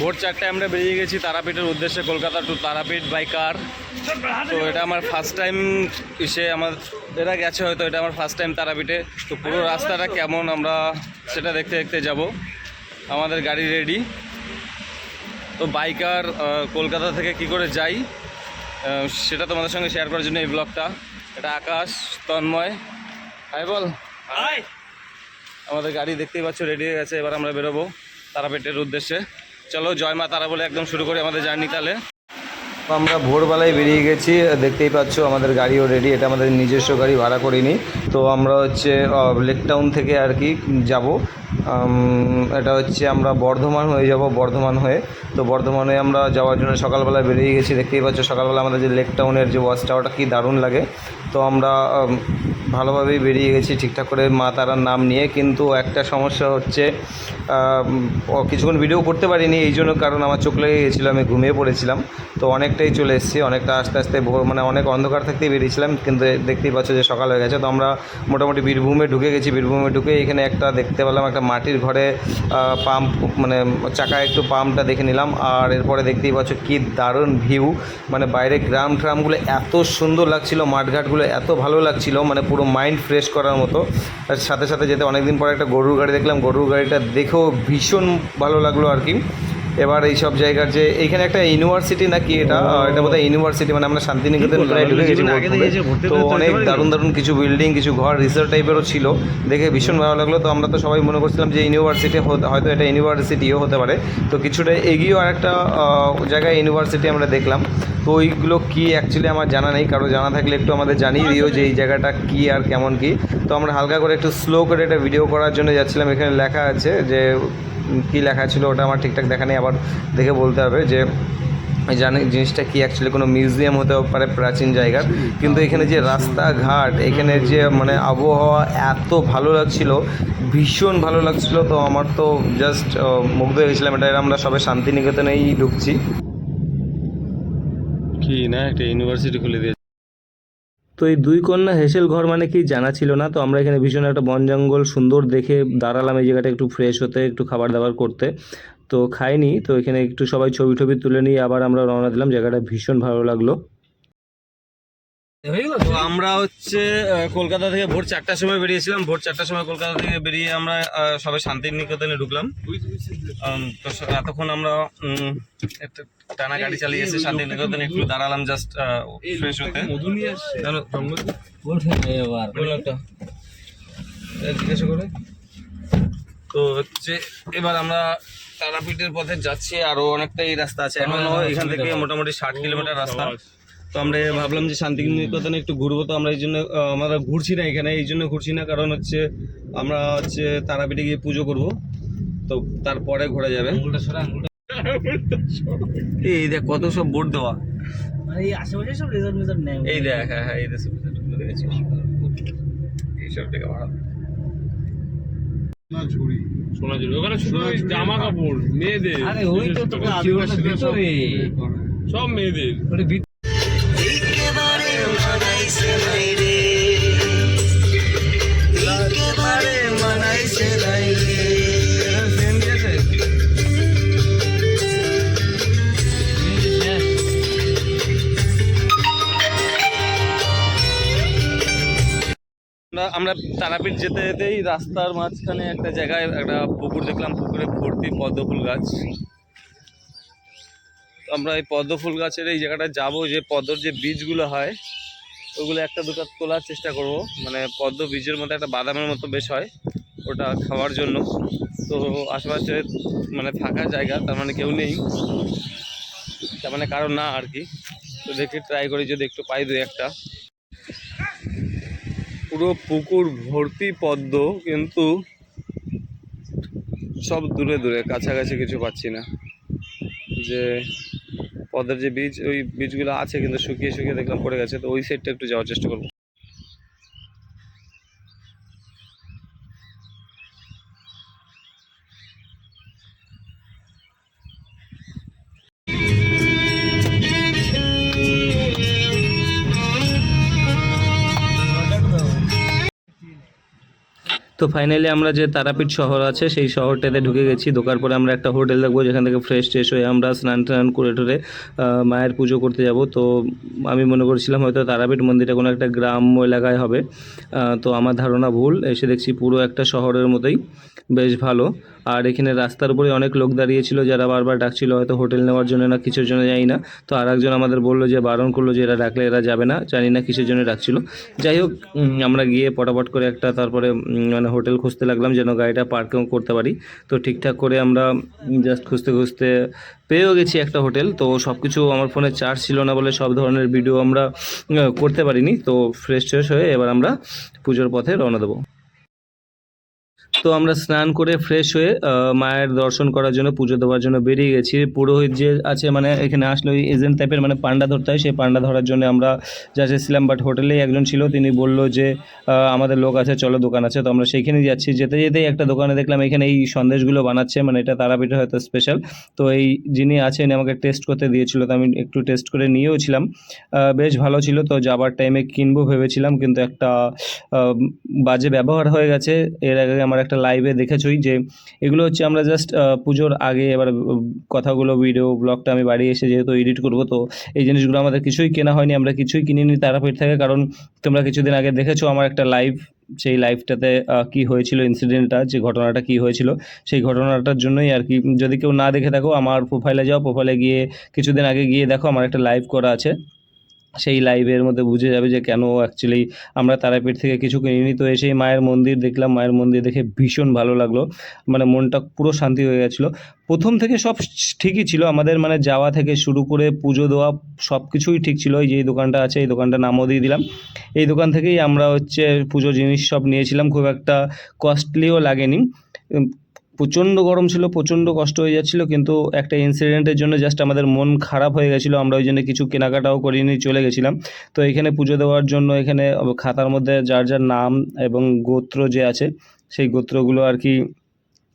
ভোর চারটায় আমরা বেরিয়ে গেছি তারাপীঠের উদ্দেশ্যে Kolkata to Tarapith by car তো এটা আমার ফার্স্ট টাইম এসে আমার এরা গেছে হয়তো এটা আমার ফার্স্ট টাইম তারাপীঠে। তো পুরো রাস্তাটা কেমন আমরা সেটা দেখতে দেখতে যাব। আমাদের গাড়ি রেডি তো বাইকার কলকাতা থেকে কি করে যাই সেটা তোমাদের সঙ্গে শেয়ার করার জন্য এই ব্লগটা এটা আকাশ তন্ময়। হাই বল। আমাদের গাড়ি দেখতেই পাচ্ছ রেডি হয়ে গেছে। এবার আমরা বেরোবো তারাপীঠের উদ্দেশ্যে। চলো জয় মা তারা বলে একদম শুরু করি আমাদের জার্নি তাহলে। আমরা ভোরবেলায় বেরিয়ে গেছি, দেখতেই পাচ্ছ আমাদের গাড়িও রেডি এটা আমাদের নিজস্ব গাড়ি ভাড়া করিনি। তো আমরা হচ্ছে লেক টাউন থেকে আর কি যাব। এটা হচ্ছে আমরা বর্ধমান হয়ে যাব, বর্ধমান হয়ে। তো বর্ধমানে আমরা যাওয়ার জন্য সকালবেলা বেরিয়ে গেছি, দেখতেই পাচ্ছ সকালবেলা আমাদের যে লেক টাউনের যে ওয়াচ টাওয়ারটা কী দারুণ লাগে। তো আমরা ভালোভাবেই বেরিয়ে গেছি, ঠিকঠাক করে মা তারার নাম নিয়ে। কিন্তু একটা সমস্যা হচ্ছে কিছুক্ষণ ভিডিও করতে পারিনি, এই জন্য কারণ আমার চোখ লেগে গেছিল, আমি ঘুমিয়ে পড়েছিলাম। তো অনেকটাই চলে এসেছি, অনেকটা আস্তে আস্তে ভোর- মানে অনেক অন্ধকার থাকতেই বেরিয়েছিলাম, কিন্তু দেখতেই পাচ্ছ যে সকাল হয়ে গেছে। তো আমরা মোটামুটি বীরভূমে ঢুকে গেছি, বীরভূমে ঢুকে এখানে একটা দেখতে পেলাম, একটা মাটির ঘরে পাম্প মানে চাকায় একটু পাম্পটা দেখে নিলাম। আর এরপরে দেখতেই পাচ্ছ কি দারুণ ভিউ মানে বাইরে গ্রাম ট্রামগুলো এত সুন্দর লাগছিল, মাঠঘাটগুলো এত ভালো লাগছিল মানে পুরো মাইন্ড ফ্রেশ করার মতো। আর সাথে সাথে যেতে অনেকদিন পরে একটা গরুর গাড়ি দেখলাম। গরুর গাড়িটা দেখেও ভীষণ ভালো লাগল আর কি। এবার এই সব জায়গার যে এইখানে একটা ইউনিভার্সিটি নাকি এটা? এটা বোধহয় ইউনিভার্সিটি মানে আমরা শান্তিনিকেতন প্রায় ঢুকে গেছি তো অনেক দারুণ দারুণ কিছু বিল্ডিং কিছু ঘর রিসোর্ট টাইপেরও ছিল। দেখে ভীষণ ভালো লাগল। তো আমরা তো সবাই মনে করছিলাম যে ইউনিভার্সিটি হয়তো এটা ইউনিভার্সিটিও হতে পারে। তো কিছুটা এগিয়েও আরেকটা আহ, জায়গায় ইউনিভার্সিটি আমরা দেখলাম। তো ওইগুলো কি অ্যাকচুয়ালি আমার জানা নেই। কারও জানা থাকলে একটু আমাদের জানিয়ে দিও যে এই জায়গাটা কি আর কেমন কি। তো আমরা হালকা করে একটু স্লো করে এটা ভিডিও করার জন্য যাচ্ছিলাম। এখানে লেখা আছে যে কি লেখা ছিল ওটা আমার ঠিকঠাক দেখা নেই। আবার দেখে বলতে হবে যে জানি জিনিসটা কি অ্যাকচুয়ালি কোনো মিউজিয়াম হতে পারে প্রাচীন জায়গার। কিন্তু এখানে যে রাস্তাঘাট, এখানে যে মানে আবহাওয়া এত ভালো লাগছিল, ভীষণ ভালো লাগছিল। তো আমার তো জাস্ট মুগ্ধ হয়ে গেছিলাম। এটা আমরা সবে শান্তিনিকেতনেই ঢুকছি। কি না, একটা ইউনিভার্সিটি খুলে দিয়ে তো এই দুই কন্যা হেসেল ঘর মানে কি জানা ছিল না? তো আমরা এখানে ভীষণ একটা বন জঙ্গল সুন্দর দেখে দাঁড়ালাম এই জায়গাটা একটু ফ্রেশ হতে একটু খাবার দাবার করতে। তো খাইনি তো এখানে একটু সবাই ছবি টবি তুলে নিয়ে আবার আমরা রওনা দিলাম। জায়গাটা ভীষণ ভালো লাগল। তো আমরা হচ্ছে কলকাতা থেকে ভোর চারটার সময় বেরিয়েছিলাম। ভোর চারটার সময় কলকাতা থেকে বেরিয়ে আমরা সবাই সবে শান্তিনিকেতনে ঢুকলাম। তো এতক্ষণ আমরা একটা টানা গাড়ি চালিয়ে এসে শান্তিনিকেতনে একটু দাঁড়ালাম জাস্ট ফ্রেশ হতে। বলো একটা। এ, জিজ্ঞাসা করে। তো হচ্ছে এবার আমরা তারাপীঠের পথে যাচ্ছি আরও অনেকটা এই রাস্তা আছে। এখনও এখান থেকে মোটামুটি ষাট কিলোমিটার রাস্তা। তো আমরা ভাবলাম যে শান্তিনিকেতনে একটু ঘুরবো তো আমরা এই জন্য আমরা ঘুরছি না এখানে এই জন্য ঘুরছি না। কারণ হচ্ছে আমরা হচ্ছে তারাপীঠে গিয়ে পুজো করব। তো তারপরে ঘোরা যাবে। এই দেখ কত সব বোর্ড দেওয়া। এই আশেপাশে সব রেজাল্ট মেজার নেয় এই দেখ হ্যাঁ হ্যাঁ এই দেখ এইসব থেকে ভাড়া। সোনাঝুরি। ওখানে শুধু জামা কাপড় মেয়েদের। আরে ওই তো তোকে আদিবাসী সব মেয়েদের। আমরা আমরা তারাপীঠ যেতে যেতেই রাস্তার মাঝখানে একটা জায়গায় একটা পুকুর দেখলাম, পুকুরে ভর্তি পদ্মফুল গাছ। আমরা এই পদ্মফুল গাছের এই জায়গাটা যাব, যে পদ্মর যে বীজগুলো হয়, ওগুলো একটা দুটো তোলার চেষ্টা করব। মানে পদ্ম বীজের মতো একটা বাদামের মতো বেশ হয়, ওটা খাওয়ার জন্য। তো আশেপাশে মানে ফাঁকা জায়গা, তার মানে কেউ নেই। তার মানে কারণ না আর কি। তো দেখি ট্রাই করি যদি একটু পাই দু একটা। পুরো পুকুর ভর্তি পদ্ম, কিন্তু সব দূরে দূরে, কাছাকাছি কিছু পাচ্ছি না। যে পদ্মের যে বীজ, ওই বীজগুলো আছে, কিন্তু শুকিয়ে শুকিয়ে দেখলাম পড়ে গেছে, তো ওই সাইডটা একটু যাওয়ার চেষ্টা করব। তো ফাইনালি আমরা যে তারাপীঠ শহর আছে, সেই শহরটাতে ঢুকে গেছি। ঢোকার পরে আমরা একটা হোটেল দেখব, যেখান থেকে ফ্রেশ ট্রেশ হয়ে আমরা স্নান টান করে টরে মায়ের পুজো করতে যাব। তো আমি মনে করছিলাম হয়তো তারাপীঠ মন্দিরটা কোনো একটা গ্রাম্য এলাকায় হবে। তো আমার ধারণা ভুল, এসে দেখছি পুরো একটা শহরের মতোই। বেশ ভালো। আর এখানে রাস্তার উপরে অনেক লোক দাঁড়িয়েছিল, যারা বারবার ডাকছিল, হয়তো হোটেল নেওয়ার জন্য না, কিছুর জন্য যাই না। তো আর একজন আমাদের বলল যে, বারণ করল যে, এরা ডাকলে এরা যাবে না, জানি না কিসের জন্য ডাকছিল। যাই হোক আমরা গিয়ে পটাপট করে একটা তারপরে মানে হোটেল খুঁজতে লাগলাম যেন গাড়িটা পার্কিং করতে পারি। তো ঠিকঠাক করে আমরা জাস্ট খুঁজতে খুঁজতে পেয়েও গেছি একটা হোটেল। তো সব কিছু আমার ফোনে চার্জ ছিল না বলে সব ধরনের ভিডিও আমরা করতে পারিনি। তো ফ্রেশ ট্রেশ হয়ে এবার আমরা পুজোর পথে রওনা দেবো। তো আমরা স্নান করে ফ্রেশ হয়ে মায়ের দর্শন করার জন্য, পুজো দেওয়ার জন্য বেরিয়ে গেছি। পুরোহিত যে আছে মানে এখানে আসলে ওই এজেন্ট টাইপের মানে পান্ডা ধরতে হয়। সেই পান্ডা ধরার জন্য আমরা যাচ্ছিলাম বাট হোটেলেই একজন ছিল, তিনি বলল যে আমাদের লোক আছে, চলো দোকান আছে। তো আমরা সেইখানেই যাচ্ছি। যেতে যেতেই একটা দোকানে দেখলাম, এখানে এই সন্দেশগুলো বানাচ্ছে মানে এটা তারাপীঠে হয়তো স্পেশাল তো এই যিনি আছেন আমাকে টেস্ট করতে দিয়েছিল, তো আমি একটু টেস্ট করে নিয়েও ছিলাম। বেশ ভালো ছিল, তো যাবার টাইমে কিনবো ভেবেছিলাম, কিন্তু একটা বাজে ব্যবহার হয়ে গেছে। এর আগে আমার একটা লাইভে দেখেছই যে এগুলো হচ্ছে আমরা জাস্ট পুজোর আগে এবার কথাগুলো ভিডিও ব্লগটা আমি বাড়ি এসে যেহেতু এডিট করব, তো এই জিনিসগুলো আমাদের কিছুই কেনা হয়নি, আমরা কিছুই কিনিনি তারাপীঠ থেকে, কারণ তোমরা কিছুদিন আগে দেখেছ আমার একটা লাইভ সেই লাইভটাতে কি হয়েছিল ইনসিডেন্টটা যে ঘটনাটা কি হয়েছিল, সেই ঘটনাটার জন্যই আর কি, যদি কেউ না দেখে থাকো, আমার প্রোফাইলে যাও প্রোফাইলে গিয়ে কিছুদিন আগে গিয়ে দেখো, আমার একটা লাইভ করা আছে। সেই লাইভের মধ্যে বুঝে যাবে যে কেন অ্যাকচুয়ালি আমরা তারাপীঠ থেকে কিছু কিনিনি। তো এসেই মায়ের মন্দির দেখলাম। মায়ের মন্দির দেখে ভীষণ ভালো লাগল। মানে মনটা পুরো শান্তি হয়ে গেছিল। প্রথম থেকে সব ঠিকই ছিল। আমাদের মানে যাওয়া থেকে শুরু করে পুজো দেওয়া সব কিছুই ঠিক ছিল। এই যে এই দোকানটা আছে, এই দোকানটা নামও দিয়ে দিলাম। এই দোকান থেকেই আমরা হচ্ছে পুজো জিনিস সব নিয়েছিলাম। খুব একটা কস্টলিও লাগেনি। প্রচণ্ড গরম ছিল, প্রচণ্ড কষ্ট হয়ে যাচ্ছিল, কিন্তু একটা ইনসিডেন্টের জন্য জাস্ট আমাদের মন খারাপ হয়ে গেছিল, আমরা ওই জন্য কিছু কেনাকাটাও করিনি, চলে গেছিলাম। তো এখানে পুজো দেওয়ার জন্য এখানে খাতার মধ্যে যার যার নাম এবং গোত্র যে আছে, সেই গোত্রগুলো আর কি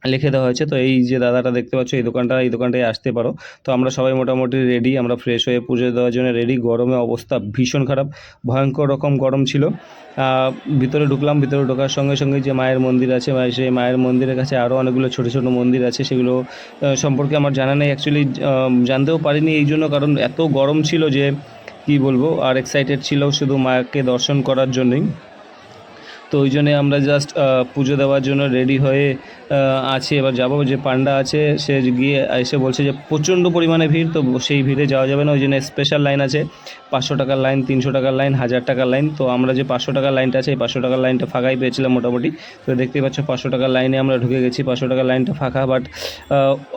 লিখে দেওয়া হয়েছে। তো এই যে দাদাটা দেখতে পাচ্ছ, এই দোকানটা, এই দোকানটায় আসতে পারো। তো আমরা সবাই মোটামুটি রেডি আমরা ফ্রেশ হয়ে পুজো দেওয়ার জন্য রেডি গরমে অবস্থা ভীষণ খারাপ, ভয়ঙ্কর রকম গরম ছিল। ভিতরে ঢুকলাম, ভিতরে ঢোকার সঙ্গে সঙ্গে যে মায়ের মন্দির আছে সেই মায়ের মন্দিরের কাছে আরও অনেকগুলো ছোটো ছোটো মন্দির আছে, সেগুলো সম্পর্কে আমার জানা নেই। অ্যাকচুয়ালি জানতেও পারিনি এই জন্য, কারণ এত গরম ছিল যে কি বলব, আর এক্সাইটেড ছিল শুধু মাকে দর্শন করার জন্যই। তো ওই জন্যে আমরা জাস্ট পুজো দেওয়ার জন্য রেডি হয়ে আছি, এবার যাব, যে পান্ডা আছে, সে গিয়ে এসে বলছে যে প্রচণ্ড পরিমাণে ভিড়, তো সেই ভিড়ে যাওয়া যাবে না, ওই জন্য স্পেশাল লাইন আছে। পাঁচশো টাকার লাইন তিনশো টাকার লাইন হাজার টাকার লাইন তো আমরা যে পাঁচশো টাকার লাইনটা আছে, এই পাঁচশো টাকার লাইনটা ফাঁকাই পেয়েছিলাম মোটামুটি। তো দেখতেই পাচ্ছ পাঁচশো টাকার লাইনে আমরা ঢুকে গেছি, পাঁচশো টাকার লাইনটা ফাঁকা বাট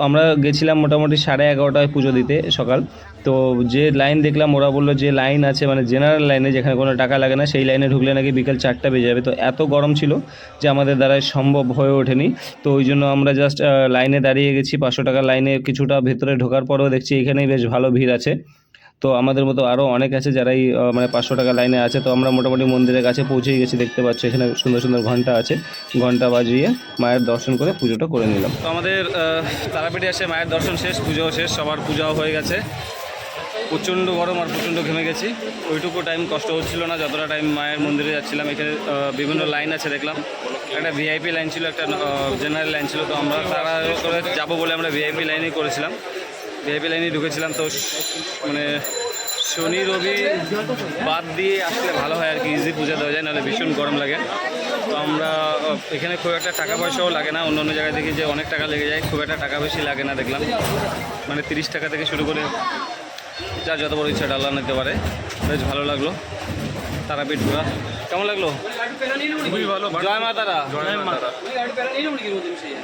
আমরা গেছিলাম মোটামুটি সাড়ে এগারোটায় পুজো দিতে সকাল। তো যে লাইন দেখলাম, ওরা বলল যে লাইন আছে মানে জেনারেল লাইনে যেখানে কোনো টাকা লাগে না, সেই লাইনে ঢুকলে নাকি বিকেল চারটা বেজে যাবে। তো এত গরম ছিল যে আমাদের দ্বারাই সম্ভব হয়ে ওঠেনি। তো ওই জন্য আমরা জাস্ট লাইনে দাঁড়িয়ে গেছি। পাঁচশো টাকার লাইনে কিছুটা ভেতরে ঢোকার পরেও দেখছি এখানেই বেশ ভালো ভিড় আছে। তো আমাদের মতো আরও অনেক আছে যারাই মানে পাঁচশো টাকা লাইনে আছে। তো আমরা মোটামুটি মন্দিরের কাছে পৌঁছেই গেছি, দেখতে পাচ্ছি এখানে সুন্দর সুন্দর ঘণ্টা আছে। ঘণ্টা বাজিয়ে মায়ের দর্শন করে পুজোটা করে নিলাম। তো আমাদের তারাপীঠে এসে মায়ের দর্শন শেষ, পুজো শেষ, সবার পূজাও হয়ে গেছে। প্রচণ্ড গরম আর প্রচণ্ড ঘেমে গেছি। ওইটুকু টাইম কষ্ট হচ্ছিল না, যতটা টাইম মায়ের মন্দিরে যাচ্ছিলাম, এখানে বিভিন্ন লাইন আছে দেখলাম। একটা ভিআইপি লাইন ছিল, একটা জেনারেল লাইন ছিল, তো আমরা তারা করে যাব বলে আমরা ভিআইপি লাইনেই করেছিলাম। ভিআইপি লাইনে ঢুকেছিলাম, তো মানে শনি, রবি বাদ দিয়ে আসলে ভালো হয় আর কি ইজি পূজা দেওয়া যায়, নাহলে ভীষণ গরম লাগে। তো আমরা এখানে খুব একটা টাকা পয়সাও লাগে না, অন্য অন্য জায়গায় দেখি যে অনেক টাকা লেগে যায়, খুব একটা টাকা বেশি লাগে না দেখলাম। মানে তিরিশ টাকা থেকে শুরু করে যার যত বড় ইচ্ছা ডালা নিতে পারে। বেশ ভালো লাগল। তারাপীঠ ঘোরা কেমন লাগল? খুবই ভালো জয় মা তারা। জয় মা তারা।